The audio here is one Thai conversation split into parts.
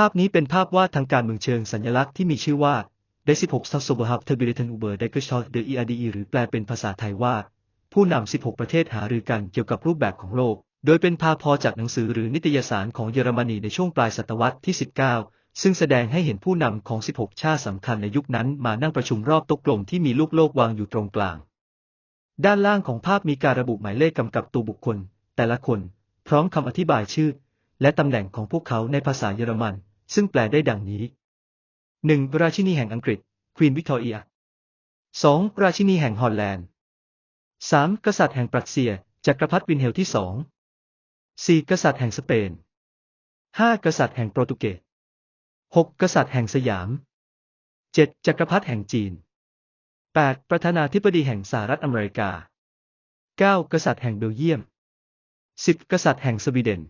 ภาพนี้เป็นภาพวาดทางการเมืองเชิงสัญลักษณ์ที่มีชื่อว่า d e s 16 s a s o b h a b t e b i l i t a n Uber d e g e s h o t de ERDE หรือแปลเป็นภาษาไทยว่า ผู้นำ 16 ประเทศหารือกันเกี่ยวกับรูปแบบของโลก โดยเป็นภาพพอจากหนังสือหรือนิตยสารของเยอรมนีในช่วงปลายศตวรรษที่ 19 ซึ่งแสดงให้เห็นผู้นำของ 16 ชาติสำคัญในยุคนั้นมานั่งประชุมรอบโต๊ะกลมที่มีลูกโลกวางอยู่ตรงกลาง ด้านล่างของภาพมีการระบุหมายเลขกำกับตัวบุคคล แต่ละคน พร้อมคำอธิบายชื่อ และตำแหน่งของพวกเขาในภาษาเยอรมัน ซึ่งแปลได้ดังนี้ 1. ราชินีแห่งอังกฤษ ควีนวิกตอเรีย 2. ราชินีแห่งฮอลแลนด์ 3. กษัตริย์แห่งปรัสเซีย จักรพรรดิวินเฮลที่สอง 4. กษัตริย์แห่งสเปน 5. กษัตริย์แห่งโปรตุเกส 6. กษัตริย์แห่งสยาม 7. จักรพรรดิแห่งจีน 8. ประธานาธิบดีแห่งสหรัฐอเมริกา 9. กษัตริย์แห่งเบลเยียม 10. กษัตริย์แห่งสวีเดน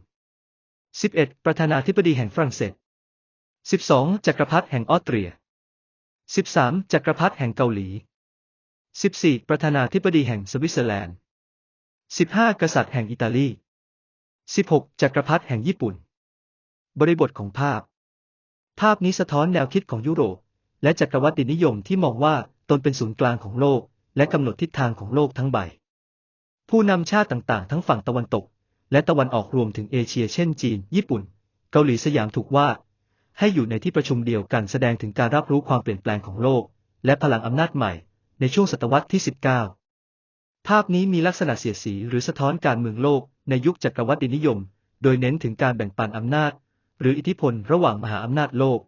11. ประธานาธิบดีแห่งฝรั่งเศส 12. จักรพรรดิแห่งออสเตรีย 13. จักรพรรดิแห่งเกาหลี 14. ประธานาธิบดีแห่งสวิตเซอร์แลนด์ 15. กษัตริย์แห่งอิตาลี 16. จักรพรรดิแห่งญี่ปุ่น บริบทของภาพ ภาพนี้สะท้อนแนวคิดของยุโรป และจักรวรรดินิยมที่มองว่าตนเป็นศูนย์กลางของโลก และกำหนดทิศทางของโลกทั้งใบ ผู้นำชาติต่างๆ ทั้งฝั่งตะวันตก และตะวันออกรวมถึงเอเชีย เช่นจีน ญี่ปุ่น เกาหลีสยามถูกว่า ให้อยู่ในที่ประชุมเดียวกันแสดงถึงการรับรู้ความเปลี่ยนแปลงของโลก และพลังอำนาจใหม่ ในช่วงศตวรรษที่ 19 ภาพนี้มีลักษณะเสียดสีหรือสะท้อนการเมืองโลกในยุคจักรวรรดินิยม โดยเน้นถึงการแบ่งปันอำนาจ หรืออิทธิพลระหว่างมหาอำนาจโลก